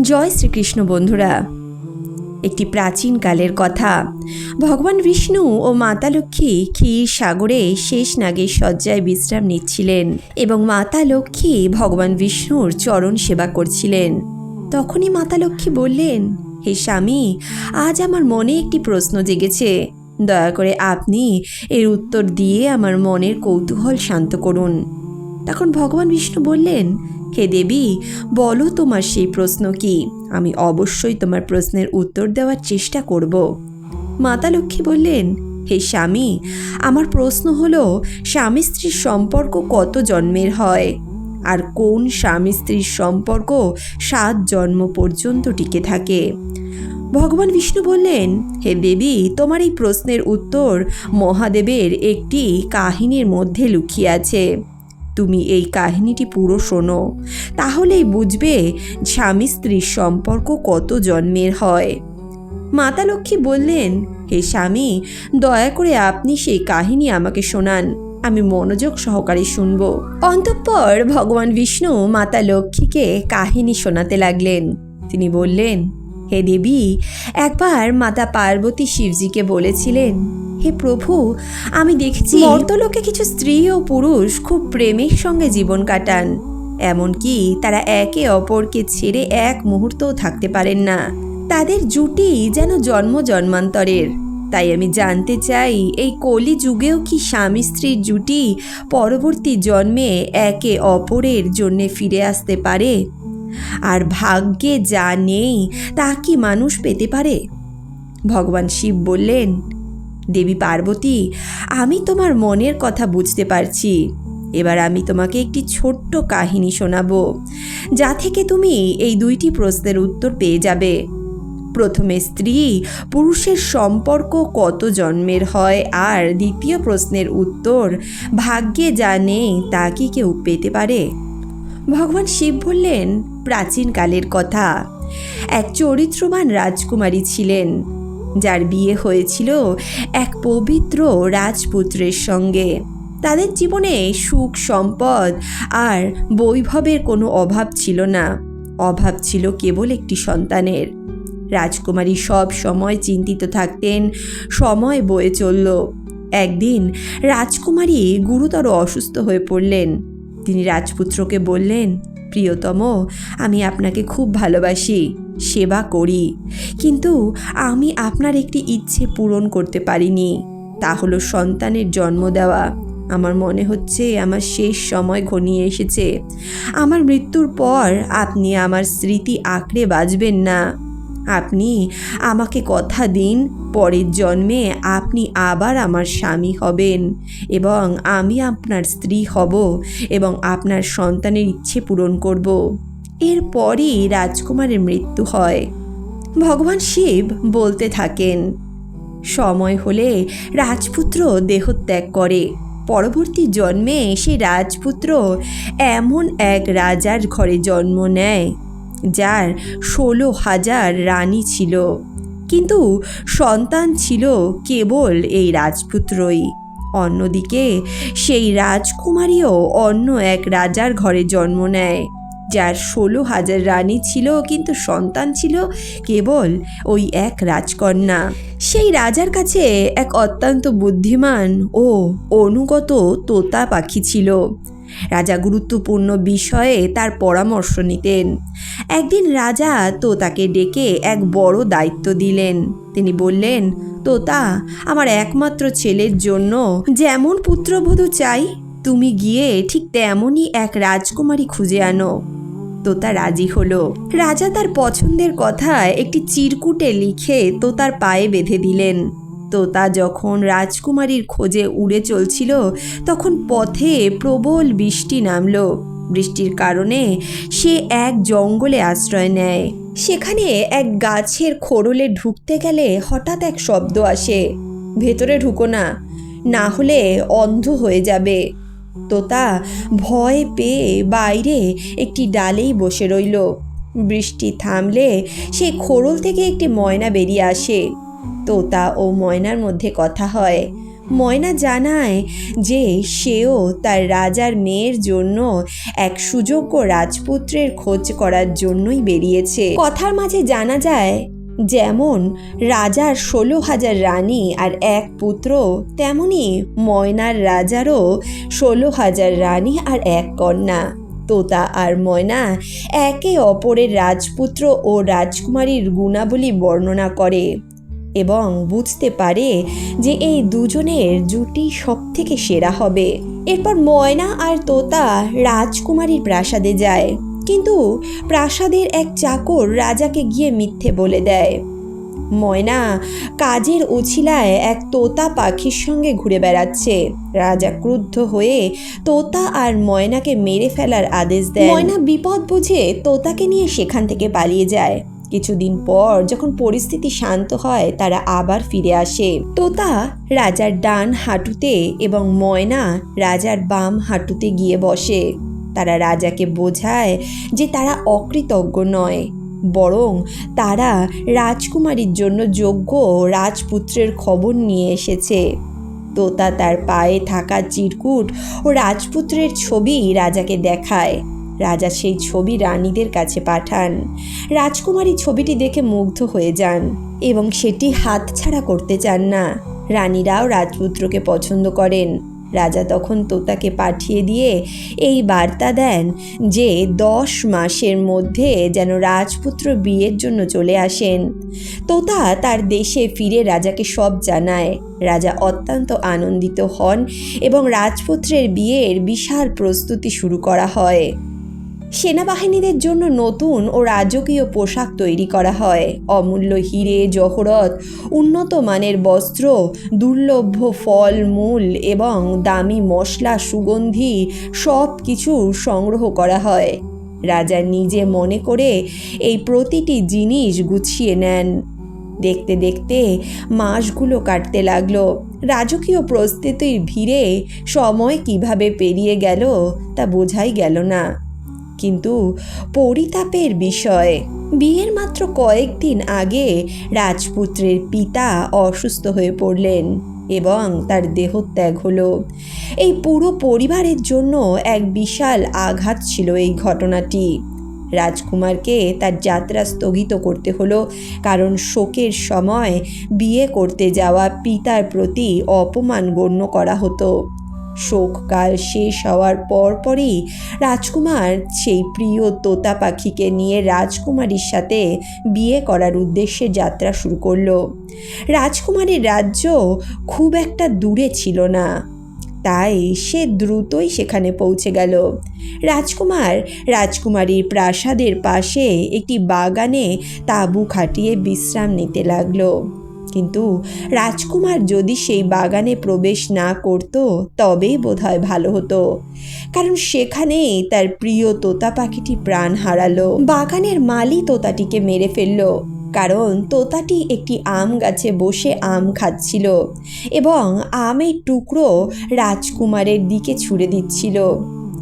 জয় শ্রীকৃষ্ণ বন্ধুরা। একটি প্রাচীন কালের কথা। ভগবান বিষ্ণু ও মাতা লক্ষ্মী ক্ষীর সাগরে শেষ নাগের শয্যায় বিশ্রাম নিচ্ছিলেন এবং মাতা লক্ষ্মী ভগবান বিষ্ণুর চরণ সেবা করছিলেন। তখনই মাতা লক্ষ্মী বললেন, হে স্বামী, আজ আমার মনে একটি প্রশ্ন জেগেছে। দয়া করে আপনি এর উত্তর দিয়ে আমার মনের কৌতূহল শান্ত করুন। তখন ভগবান বিষ্ণু বললেন, হে দেবী, বলো তোমার সেই প্রশ্ন কি? আমি অবশ্যই তোমার প্রশ্নের উত্তর দেওয়ার চেষ্টা করব। মাতা লক্ষ্মী বললেন, হে স্বামী, আমার প্রশ্ন হলো, স্বামী স্ত্রীর সম্পর্ক কত জন্মের হয়? আর কোন স্বামী স্ত্রীর সম্পর্ক সাত জন্ম পর্যন্ত টিকে থাকে? ভগবান বিষ্ণু বললেন, হে দেবী, তোমার এই প্রশ্নের উত্তর মহাদেবের একটি কাহিনীর মধ্যে লুকিয়ে আছে। তুমি এই কাহিনীটি পুরো শোনো। তাহলেই বুঝবে স্বামী স্ত্রীর সম্পর্ক কত জন্মের হয়। মাতা লক্ষ্মী বললেন, হে স্বামী, দয়া করে আপনি সেই কাহিনী আমাকে শোনান, আমি মনোযোগ সহকারে শুনব। অন্তঃপর ভগবান বিষ্ণু মাতা লক্ষ্মীকে কাহিনী শোনাতে লাগলেন। তিনি বললেন হে দেবী, একবার মাতা পার্বতী শিবজিকে বলেছিলেন, হে প্রভু, আমি দেখছি মর্তলোকে কিছু স্ত্রী ও পুরুষ খুব প্রেমের সঙ্গে জীবন কাটান। এমনকি তারা একে অপরকে ছেড়ে এক মুহূর্তও থাকতে পারেন না। তাদের জুটি যেন জন্ম জন্মান্তরের। তাই আমি জানতে চাই, এই কলি যুগেও কি স্বামী স্ত্রীর জুটি পরবর্তী জন্মে একে অপরের জন্যে ফিরে আসতে পারে? আর ভাগ্যে যা নেই, তা কি মানুষ পেতে পারে? ভগবান শিব বললেন, দেবী পার্বতী, আমি তোমার মনের কথা বুঝতে পারছি। এবার আমি তোমাকে একটি ছোট্ট কাহিনী শোনাবো, যা থেকে তুমি এই দুইটি প্রশ্নের উত্তর পেয়ে যাবে। প্রথমে স্ত্রী, পুরুষের সম্পর্ক কত জন্মের হয়? আর দ্বিতীয় প্রশ্নের উত্তর, ভাগ্যে যা নেই, তা কি কেউ পেতে পারে? ভগবান শিব বললেন, প্রাচীন কালের কথা। এক চরিত্রবান রাজকুমারী ছিলেন। যার বিয়ে হয়েছিল এক পবিত্র রাজপুত্রের সঙ্গে। তাদের জীবনে সুখ, সম্পদ আর বৈভবের কোনো অভাব ছিল না। অভাব ছিল কেবল একটি সন্তানের। রাজকুমারী সব সময় চিন্তিত থাকতেন, সময় বয়ে চলল। একদিন রাজকুমারী গুরুতর অসুস্থ হয়ে পড়লেন। তিনি রাজপুত্রকে বললেন, প্রিয়তম, আমি আপনাকে খুব ভালোবাসি, সেবা করি, কিন্তু আমি আপনার একটি ইচ্ছে পূরণ করতে পারিনি। তা হলো সন্তানের জন্ম দেওয়া। আমার মনে হচ্ছে আমার শেষ সময় ঘনিয়ে এসেছে। আমার মৃত্যুর পর আপনি আমার স্মৃতি আঁকড়ে বাজবেন না। আপনি আমাকে কথা দিন, পরের জন্মে আপনি আবার আমার স্বামী হবেন এবং আমি আপনার স্ত্রী হব এবং আপনার সন্তানের ইচ্ছে পূরণ করব। এরপরই রাজকুমারের মৃত্যু হয়। ভগবান শিব বলতে থাকেন, সময় হলে রাজপুত্র দেহত্যাগ করে। পরবর্তী জন্মে সে রাজপুত্র এমন এক রাজার ঘরে জন্ম নেয় যার ষোলো হাজার রানী ছিল। কিন্তু সন্তান ছিল কেবল এই রাজপুত্রই। অন্যদিকে সেই রাজকুমারীও অন্য এক রাজার ঘরে জন্ম নেয়। যার ষোলো হাজার রানী ছিল কিন্তু সন্তান ছিল কেবল ওই এক রাজকন্যা। সেই রাজার কাছে এক অত্যন্ত বুদ্ধিমান ও অনুগত তোতা পাখি ছিল। রাজা গুরুত্বপূর্ণ বিষয়ে তার পরামর্শ নিতেন। একদিন রাজা তোতাকে ডেকে এক বড় দায়িত্ব দিলেন। তিনি বললেন, তোতা, আমার একমাত্র ছেলের জন্য যেমন পুত্রবধূ চাই, তুমি গিয়ে ঠিক তেমনই এক রাজকুমারী খুঁজে আনো। তোতা রাজি হলো। রাজা তার পছন্দের কথায় একটি চিরকুটে লিখে তোতার পায়ে বেঁধে দিলেন। তোতা যখন রাজকুমারীর খোঁজে উড়ে চলছিল, তখন পথে প্রবল বৃষ্টি নামলো। বৃষ্টির কারণে সে এক জঙ্গলে আশ্রয় নেয়। সেখানে এক গাছের খোড়লে ঢুকতে গেলে হঠাৎ এক শব্দ আসে। ভেতরে ঢুকো না না হলে অন্ধ হয়ে যাবে। তোতা ভয় পেয়ে বাইরে একটি ডালেই বসে রইল। বৃষ্টি থামলে সে খোড়ল থেকে একটি ময়না বেরিয়ে আসে। তোতা ও ময়নার মধ্যে কথা হয়। ময়না জানায় যে সেও তার রাজার মেয়ের জন্য এক সুযোগ্য রাজপুত্রের খোঁজ করার জন্যই বেরিয়েছে। কথার মাঝে জানা যায়, যেমন রাজার ষোলো হাজার রানী আর এক পুত্র, তেমনি ময়নার রাজারও ষোলো হাজার রানী আর এক কন্যা। তোতা আর ময়না একে অপরের রাজপুত্র ও রাজকুমারীর গুণাবলী বর্ণনা করে। এবং বুঝতে পারে যে এই দুজনের জুটি সব থেকে সেরা হবে। এরপর ময়না আর তোতা রাজকুমারীর প্রাসাদে যায়। কিন্তু প্রাসাদের এক চাকর রাজাকে গিয়ে মিথ্যে বলে দেয়। ময়না কাজের উছিলায় এক তোতা পাখির সঙ্গে ঘুরে বেড়াচ্ছে। রাজা ক্রুদ্ধ হয়ে তোতা আর ময়নাকে মেরে ফেলার আদেশ দেয় ময়না বিপদ বুঝে তোতাকে নিয়ে সেখান থেকে পালিয়ে যায়। কিছুদিন পর যখন পরিস্থিতি শান্ত হয়, তারা আবার ফিরে আসে। তোতা রাজার ডান হাঁটুতে এবং ময়না রাজার বাম হাঁটুতে গিয়ে বসে। তারা রাজাকে বোঝায় যে তারা অকৃতজ্ঞ নয়, বরং তারা রাজকুমারীর জন্য যোগ্য রাজপুত্রের খবর নিয়ে এসেছে। তোতা তার পায়ে থাকা চিরকুট ও রাজপুত্রের ছবি রাজাকে দেখায়। রাজা সেই ছবি রানীদের কাছে পাঠান। রাজকুমারী ছবিটি দেখে মুগ্ধ হয়ে যান এবং সেটি হাতছাড়া করতে চান না। রানীরাও রাজপুত্রকে পছন্দ করেন। রাজা তখন তোতাকে পাঠিয়ে দিয়ে এই বার্তা দেন যে দশ মাসের মধ্যে যেন রাজপুত্র বিয়ের জন্য চলে আসেন। তোতা তার দেশে ফিরে রাজাকে সব জানায়। রাজা অত্যন্ত আনন্দিত হন এবং রাজপুত্রের বিয়ের বিশাল প্রস্তুতি শুরু করা হয়। সেনাবাহিনীদের জন্য নতুন ও রাজকীয় পোশাক তৈরি করা হয়। অমূল্য হিরে, জহরত, উন্নত মানের বস্ত্র দুর্লভ্য ফল, মূল এবং দামি মশলা, সুগন্ধি সব কিছু সংগ্রহ করা হয়। রাজা নিজে মনে করে এই প্রতিটি জিনিস গুছিয়ে নেন। দেখতে দেখতে মাসগুলো কাটতে লাগল। রাজকীয় প্রস্তুতির ভিড়ে সময় কীভাবে পেরিয়ে গেল তা বোঝাই গেল না। কিন্তু পরিতাপের বিষয়। বিয়ের মাত্র কয়েকদিন আগে রাজপুত্রের পিতা অসুস্থ হয়ে পড়লেন এবং তার দেহত্যাগ হলো। এই পুরো পরিবারের জন্য এক বিশাল আঘাত ছিল এই ঘটনাটি। রাজকুমারকে তার যাত্রা স্থগিত করতে হলো, কারণ শোকের সময় বিয়ে করতে যাওয়া পিতার প্রতি অপমান গণ্য করা হতো। শোককাল শেষ হওয়ার পরপরই রাজকুমার সেই প্রিয় তোতা পাখিকে নিয়ে রাজকুমারীর সাথে বিয়ে করার উদ্দেশ্যে যাত্রা শুরু করল। রাজকুমারীর রাজ্য খুব একটা দূরে ছিল না, তাই সে দ্রুতই সেখানে পৌঁছে গেল। রাজকুমার রাজকুমারীর প্রাসাদের পাশে একটি বাগানে তাঁবু খাটিয়ে বিশ্রাম নিতে লাগল। কিন্তু রাজকুমার যদি সেই বাগানে প্রবেশ না করত, তবেই বোধহয় ভালো হতো। কারণ সেখানেই তার প্রিয় তোতা পাখিটি প্রাণ হারালো। বাগানের মালি তোতাটিকে মেরে ফেলল। কারণ তোতাটি একটি আম গাছে বসে আম খাচ্ছিল এবং আমের টুকরো রাজকুমারের দিকে ছুড়ে দিচ্ছিল।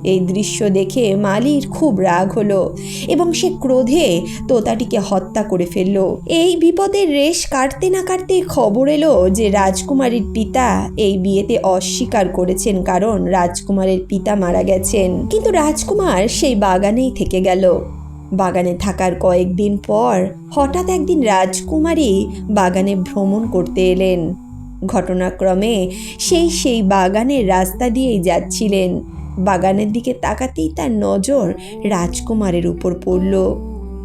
এই দৃশ্য দেখে মালির খুব রাগ হলো এবং সে ক্রোধে তোতাটিকে হত্যা করে ফেলল। এই বিপদের রেশ কাটতে না কাটতে খবর এলো যে রাজকুমারীর পিতা এই বিয়েতে অস্বীকার করেছেন কারণ রাজকুমারের পিতা মারা গেছেন। কিন্তু রাজকুমার সেই বাগানেই থেকে গেল। বাগানে থাকার কয়েকদিন পর হঠাৎ একদিন রাজকুমারী বাগানে ভ্রমণ করতে এলেন। ঘটনাক্রমে সেই সেই বাগানের রাস্তা দিয়েই যাচ্ছিলেন। বাগানের দিকে তাকাতেই তার নজর রাজকুমারের উপর পড়ল।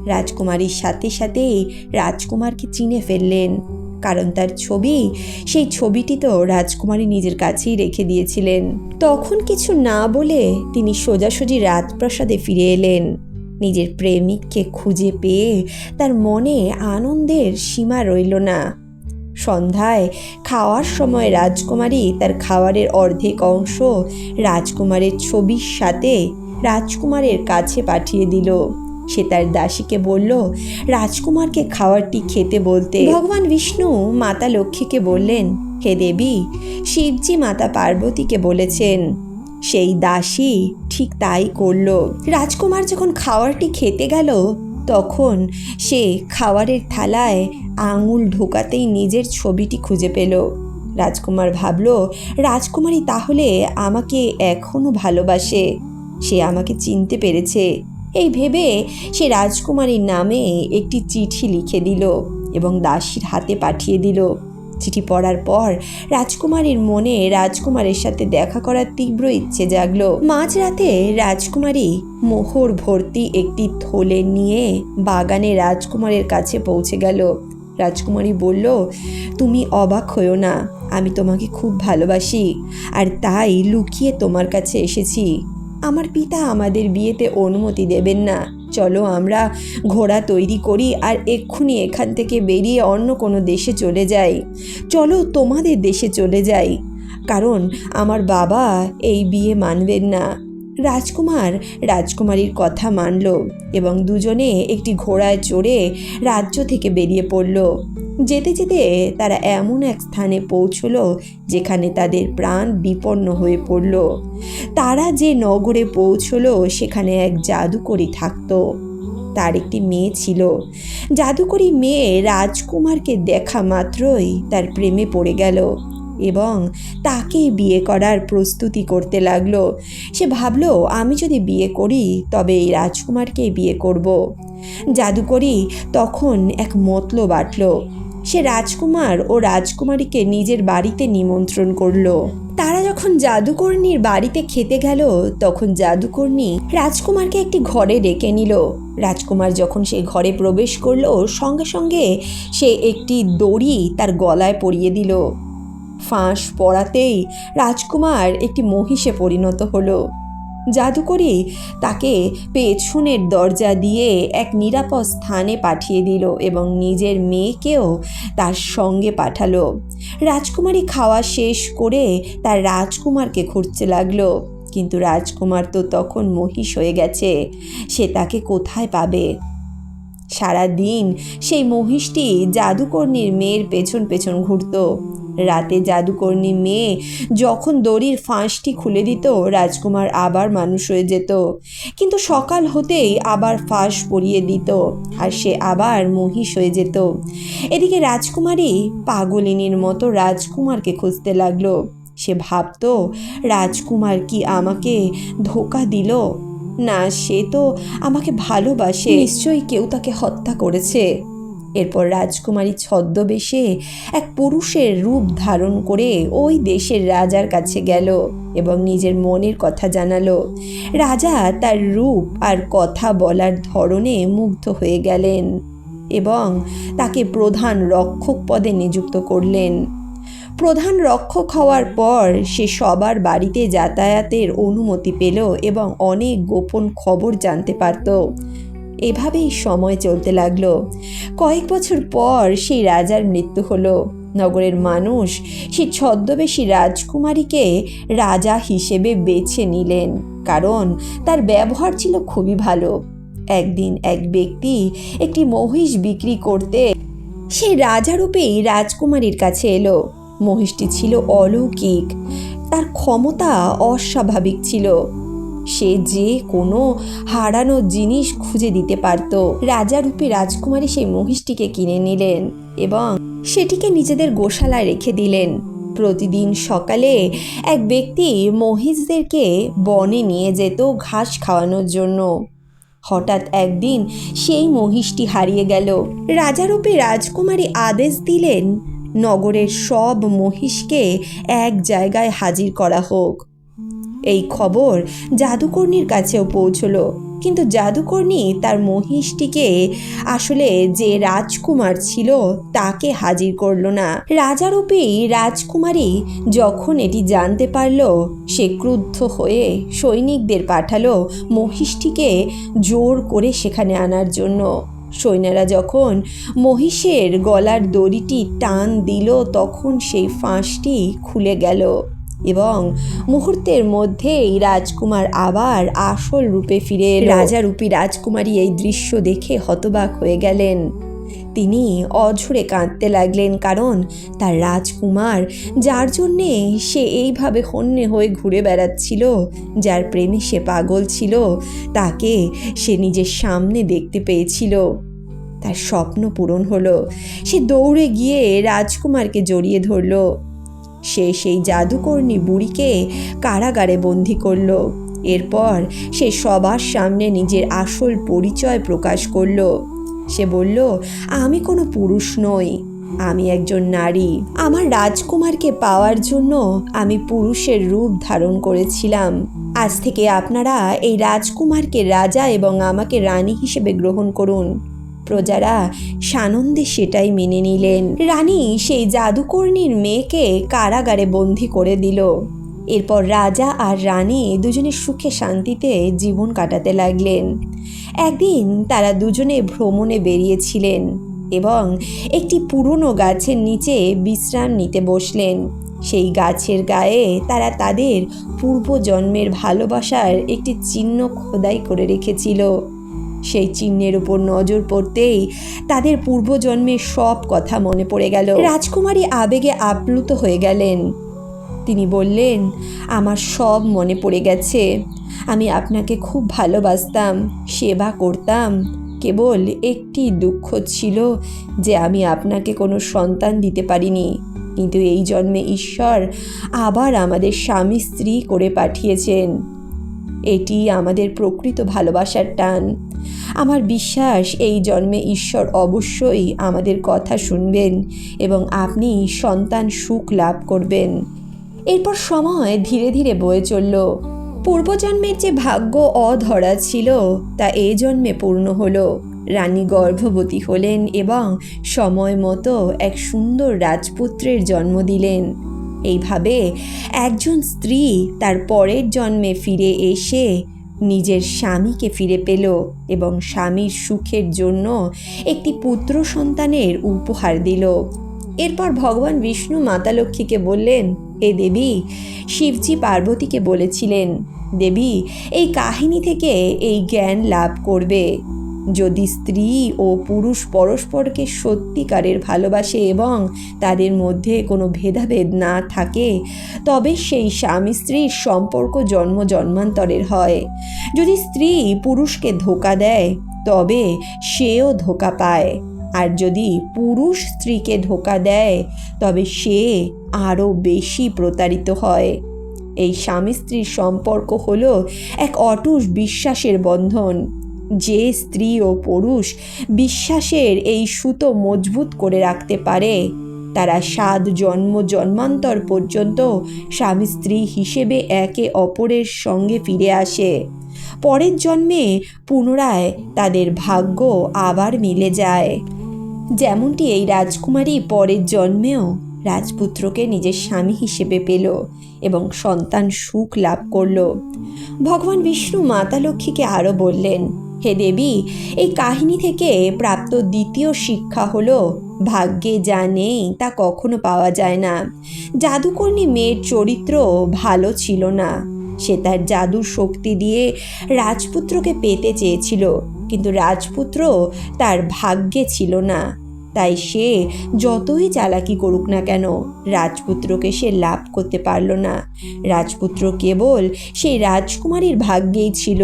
রাজকুমারীর সাথে সাথেই রাজকুমারকে চিনে ফেললেন, কারণ তার ছবি, সেই ছবিটি তো রাজকুমারী নিজের কাছেই রেখে দিয়েছিলেন। তখন কিছু না বলে তিনি সোজাসুজি রাজপ্রাসাদে ফিরে এলেন। নিজের প্রেমিককে খুঁজে পেয়ে তার মনে আনন্দের সীমা রইল না। সন্ধ্যায় খাওয়ার সময় রাজকুমারী তার খাবারের অর্ধেক অংশ রাজকুমারের ছবির সাথে রাজকুমারের কাছে পাঠিয়ে দিল। সে তার দাসীকে বলল, রাজকুমারকে খাবারটি খেতে বলতে। ভগবান বিষ্ণু মাতা লক্ষ্মীকে বললেন, হে দেবী, শিবজি মাতা পার্বতীকে বলেছেন, সেই দাসী ঠিক তাই করল। রাজকুমার যখন খাওয়ারটি খেতে গেল তখন সে খাবারের থালায় আঙুল ঢোকাতেই নিজের ছবিটি খুঁজে পেল। রাজকুমার ভাবল, রাজকুমারী তাহলে আমাকে এখনও ভালোবাসে। সে আমাকে চিনতে পেরেছে। এই ভেবে সে রাজকুমারীর নামে একটি চিঠি লিখে দিল এবং দাসীর হাতে পাঠিয়ে দিল। চিঠি পড়ার পর রাজকুমারীর মনে রাজকুমারের সাথে দেখা করার তীব্র ইচ্ছে জাগলো। মাঝরাতে রাজকুমারী মোহর ভর্তি একটি থলে নিয়ে বাগানে রাজকুমারের কাছে পৌঁছে গেল। রাজকুমারী বলল, তুমি অবাক হয়েও না, আমি তোমাকে খুব ভালোবাসি, আর তাই লুকিয়ে তোমার কাছে এসেছি। আমার পিতা আমাদের বিয়েতে অনুমতি দেবেন না। চলো আমরা ঘোড়া তৈরি করি আর এক্ষুনি এখান থেকে বেরিয়ে অন্য কোনো দেশে চলে যাই। চলো তোমাদের দেশে চলে যাই। কারণ আমার বাবা এই বিয়ে মানবেন না। রাজকুমার রাজকুমারীর কথা মানল এবং দুজনে একটি ঘোড়ায় চড়ে রাজ্য থেকে বেরিয়ে পড়ল। যেতে যেতে তারা এমন এক স্থানে পৌঁছলো যেখানে তাদের প্রাণ বিপন্ন হয়ে পড়ল। তারা যে নগরে পৌঁছলো সেখানে এক জাদুকরি থাকতো। তার একটি মেয়ে ছিল। জাদুকরি মেয়ে রাজকুমারকে দেখা মাত্রই তার প্রেমে পড়ে গেল এবং তাকে বিয়ে করার প্রস্তুতি করতে লাগল। সে ভাবলো, আমি যদি বিয়ে করি, তবে এই রাজকুমারকেই বিয়ে করব। জাদুকরি তখন এক মতলো বাটল সে রাজকুমার ও রাজকুমারীকে নিজের বাড়িতে নিমন্ত্রণ করল। তারা যখন জাদুকর্ণীর বাড়িতে খেতে গেল, তখন জাদুকর্ণী রাজকুমারকে একটি ঘরে ডেকে নিল। রাজকুমার যখন সে ঘরে প্রবেশ করল, সঙ্গে সঙ্গে সে একটি দড়ি তার গলায় পরিয়ে দিল। ফাঁস পড়াতেই রাজকুমার একটি মহিষে পরিণত হলো। জাদুকরি তাকে পেছনের দরজা দিয়ে এক নিরাপদ স্থানে পাঠিয়ে দিল এবং নিজের মেয়েকেও তার সঙ্গে পাঠালো। রাজকুমারী খাওয়া শেষ করে তার রাজকুমারকে খুঁজতে লাগল। কিন্তু রাজকুমার তো তখন মহিষ হয়ে গেছে, সে তাকে কোথায় পাবে? সারা দিন সেই মহিষটি জাদুকর্ণীর মেয়ের পেছন পেছন ঘুরত। রাতে জাদুকর্ণী মেয়ে যখন দড়ির ফাঁসটি খুলে দিত, রাজকুমার আবার মানুষ হয়ে যেত। কিন্তু সকাল হতেই আবার ফাঁস পরিয়ে দিত আর সে আবার মহিষ হয়ে যেত। এদিকে রাজকুমারী পাগলিনীর মতো রাজকুমারকে খুঁজতে লাগল। সে ভাবত, রাজকুমার কি আমাকে ধোকা দিল? না, সে তো আমাকে ভালোবাসে। নিশ্চয়ই কেউ তাকে হত্যা করেছে। এরপর রাজকুমারী ছদ্মবেশে এক পুরুষের রূপ ধারণ করে ওই দেশের রাজার কাছে গেল এবং নিজের মনের কথা জানালো। রাজা তার রূপ আর কথা বলার ধরনে মুগ্ধ হয়ে গেলেন এবং তাকে প্রধান রক্ষক পদে নিযুক্ত করলেন। প্রধান রক্ষক হওয়ার পর সে সবার বাড়িতে যাতায়াতের অনুমতি পেল এবং অনেক গোপন খবর জানতে পারত। এভাবেই সময় চলতে লাগল। কয়েক বছর পর সেই রাজার মৃত্যু হলো। নগরের মানুষ সেই ছদ্মবেশী রাজকুমারীকে রাজা হিসেবে বেছে নিলেন, কারণ তার ব্যবহার ছিল খুবই ভালো। একদিন এক ব্যক্তি একটি মহিষ বিক্রি করতে সেই রাজারূপেই রাজকুমারীর কাছে এলো। মহিষটি ছিল অলৌকিক, তার ক্ষমতা অস্বাভাবিক ছিল। সে যে কোনো হারানো জিনিস খুঁজে দিতে পারত। রাজারূপী রাজকুমারী সেই মহিষটিকে কিনে নিলেন এবং সেটিকে নিজেদের গোশালায় রেখে দিলেন। প্রতিদিন সকালে এক ব্যক্তি মহিষদেরকে বনে নিয়ে যেত ঘাস খাওয়ানোর জন্য। হঠাৎ একদিন সেই মহিষটি হারিয়ে গেল। রাজারূপী রাজকুমারী আদেশ দিলেন, নগরের সব মহিষকে এক জায়গায় হাজির করা হোক। এই খবর জাদুকর্ণীর কাছেও পৌঁছলো। কিন্তু জাদুকর্ণী তার মহিষটিকে আসলে যে রাজকুমার ছিল তাকে হাজির করল না। রাজারূপেই রাজকুমারী যখন এটি জানতে পারল, সে ক্রুদ্ধ হয়ে সৈনিকদের পাঠালো মহিষটিকে জোর করে সেখানে আনার জন্য। সৈন্যরা যখন মহিষের গলার দড়িটি টান দিল, তখন সেই ফাঁসটি খুলে গেল। এবং মুহূর্তের মধ্যেই রাজকুমার আবার আসল রূপে ফিরে রাজারূপী রাজকুমারী এই দৃশ্য দেখে হতবাক হয়ে গেলেন। তিনি অঝরে কাঁদতে লাগলেন কারণ তার রাজকুমার যার জন্যে সে এইভাবে হন্যে হয়ে ঘুরে বেড়াচ্ছিল যার প্রেমে সে পাগল ছিল তাকে সে নিজের সামনে দেখতে পেয়েছিল। তার স্বপ্ন পূরণ হলো। সে দৌড়ে গিয়ে রাজকুমারকে জড়িয়ে ধরল। সে সেই জাদুকর্ণী বুড়িকে কারাগারে বন্দি করল। এরপর সে সবার সামনে নিজের আসল পরিচয় প্রকাশ করল। সে বলল, আমি কোনো পুরুষ নই। আমি একজন নারী। আমার রাজকুমারকে পাওয়ার জন্য আমি পুরুষের রূপ ধারণ করেছিলাম। আজ থেকে আপনারা এই রাজকুমারকে রাজা এবং আমাকে রানী হিসেবে গ্রহণ করুন। প্রজারা সানন্দে সেটাই মেনে নিলেন। রানী সেই জাদুকর্ণীর মেয়েকে কারাগারে বন্দি করে দিল। এরপর রাজা আর রানী দুজনে সুখে শান্তিতে জীবন কাটাতে লাগলেন। একদিন তারা দুজনে ভ্রমণে বেরিয়েছিলেন এবং একটি পুরনো গাছের নিচে বিশ্রাম নিতে বসলেন। সেই গাছের গায়ে তারা তাদের পূর্বজন্মের ভালোবাসার একটি চিহ্ন খোদাই করে রেখেছিল। সেই চিহ্নের উপর নজর পড়তেই তাদের পূর্বজন্মের সব কথা মনে পড়ে গেল। রাজকুমারী আবেগে আপ্লুত হয়ে গেলেন। তিনি বললেন, আমার সব মনে পড়ে গেছে। আমি আপনাকে খুব ভালোবাসতাম, সেবা করতাম। কেবল একটি দুঃখ ছিল যে আমি আপনাকে কোনো সন্তান দিতে পারিনি। কিন্তু এই জন্মে ঈশ্বর আবার আমাদের স্বামী স্ত্রী করে পাঠিয়েছেন। এটি আমাদের প্রকৃত ভালোবাসার টান। আমার বিশ্বাস, এই জন্মে ঈশ্বর অবশ্যই আমাদের কথা শুনবেন এবং আপনি সন্তান সুখ লাভ করবেন। এরপর সময় ধীরে ধীরে বয়ে চলল। পূর্বজন্মের যে ভাগ্য অধরা ছিল, তা এই জন্মে পূর্ণ হলো। রানী গর্ভবতী হলেন এবং সময় মতো এক সুন্দর রাজপুত্রের জন্ম দিলেন। এইভাবে একজন স্ত্রী তার পরের জন্মে ফিরে এসে নিজের স্বামীকে ফিরে পেল এবং স্বামীর সুখের জন্য একটি পুত্র সন্তানের উপহার দিল। এরপর ভগবান বিষ্ণু মাতা লক্ষ্মীকে বললেন, এ দেবী, শিবজি পার্বতীকে বলেছিলেন, দেবী, এই কাহিনী থেকে এই জ্ঞান লাভ করবে। যদি স্ত্রী ও পুরুষ পরস্পরকে সত্যিকারের ভালোবাসে এবং তাদের মধ্যে কোনো ভেদাভেদ না থাকে, তবে সেই স্বামী স্ত্রীর সম্পর্ক জন্ম জন্মান্তরের হয়। যদি স্ত্রী পুরুষকে ধোকা দেয়, তবে সেও ধোকা পায়। আর যদি পুরুষ স্ত্রীকে ধোকা দেয়, তবে সে আরও বেশি প্রতারিত হয়। এই স্বামী স্ত্রীর সম্পর্ক হলো এক অটুট বিশ্বাসের বন্ধন। যে স্ত্রী ও পুরুষ বিশ্বাসের এই সুতো মজবুত করে রাখতে পারে, তারা সাত জন্ম জন্মান্তর পর্যন্ত স্বামী স্ত্রী হিসেবে একে অপরের সঙ্গে ফিরে আসে। পরের জন্মে পুনরায় তাদের ভাগ্য আবার মিলে যায়। যেমনটি এই রাজকুমারী পরের জন্মেও রাজপুত্রকে নিজের স্বামী হিসেবে পেল এবং সন্তান সুখ লাভ করল। ভগবান বিষ্ণু মাতা লক্ষ্মীকে আরও বললেন হে দেবী, এই কাহিনী থেকে প্রাপ্ত দ্বিতীয় শিক্ষা হলো, ভাগ্যে যা নেই তা কখনো পাওয়া যায় না। জাদুকর্ণী মেয়ের চরিত্র ভালো ছিল না। সে তার জাদুর শক্তি দিয়ে রাজপুত্রকে পেতে চেয়েছিল, কিন্তু রাজপুত্র তার ভাগ্যে ছিল না। তাই সে যতই চালাকি করুক না কেন, রাজপুত্রকে সে লাভ করতে পারল না। রাজপুত্র কেবল সেই রাজকুমারীর ভাগ্যেই ছিল।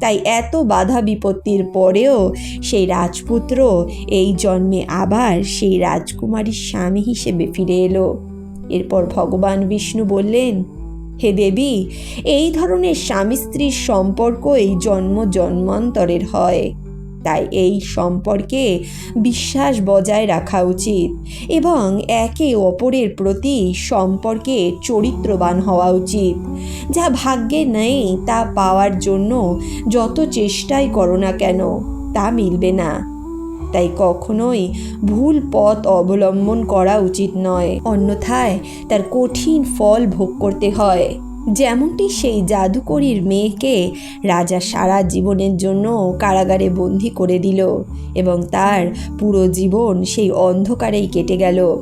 তাই এত বাধা বিপত্তির পরেও সেই রাজপুত্র এই জন্মে আবার সেই রাজকুমারীর স্বামী হিসেবে ফিরে এলো। এরপর ভগবান বিষ্ণু বললেন, হে দেবী, এই ধরনের স্বামী স্ত্রীর সম্পর্ক এই জন্ম জন্মান্তরের হয়। তাই এই সম্পর্কে বিশ্বাস বজায় রাখা উচিত এবং একে অপরের প্রতি সম্পর্কে চরিত্রবান হওয়া উচিত, যা ভাগ্যে নেই তা পাওয়ার জন্য যত চেষ্টাই করো না কেন, তা মিলবে না। তাই কখনোই ভুল পথ অবলম্বন করা উচিত নয়, অন্যথায় তার কঠিন ফল ভোগ করতে হয়। যেমনটি সেই জাদুকরীর মেয়েকে রাজা সারা জীবনের জন্য কারাগারে বন্দি করে দিল এবং তার পুরো জীবন সেই অন্ধকারেই কেটে গেল।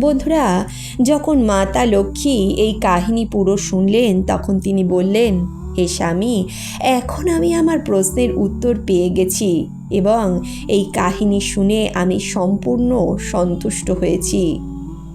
বন্ধুরা, যখন মাতা লক্ষ্মী এই কাহিনী পুরো শুনলেন, তখন তিনি বললেন, হে স্বামী, এখন আমি আমার প্রশ্নের উত্তর পেয়ে গেছি এবং এই কাহিনী শুনে আমি সম্পূর্ণ সন্তুষ্ট হয়েছি।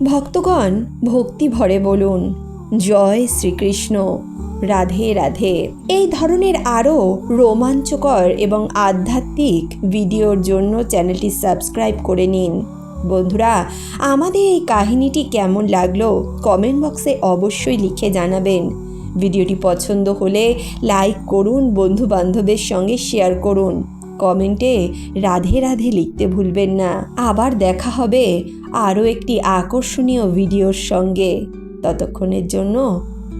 ভক্তগণ, ভক্তি ভরে বলুন জয় শ্রীকৃষ্ণ। রাধে রাধে। এই ধরনের আরও রোমাঞ্চকর এবং আধ্যাত্মিক ভিডিওর জন্য চ্যানেলটি সাবস্ক্রাইব করে নিন। বন্ধুরা, আমাদের এই কাহিনীটি কেমন লাগল কমেন্ট বক্সে অবশ্যই লিখে জানাবেন। ভিডিওটি পছন্দ হলে লাইক করুন বন্ধু বান্ধবের সঙ্গে শেয়ার করুন। কমেন্টে রাধে রাধে লিখতে ভুলবেন না। আবার দেখা হবে আরও একটি আকর্ষণীয় ভিডিওর সঙ্গে। ততক্ষণের জন্য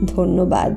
ধন্যবাদ।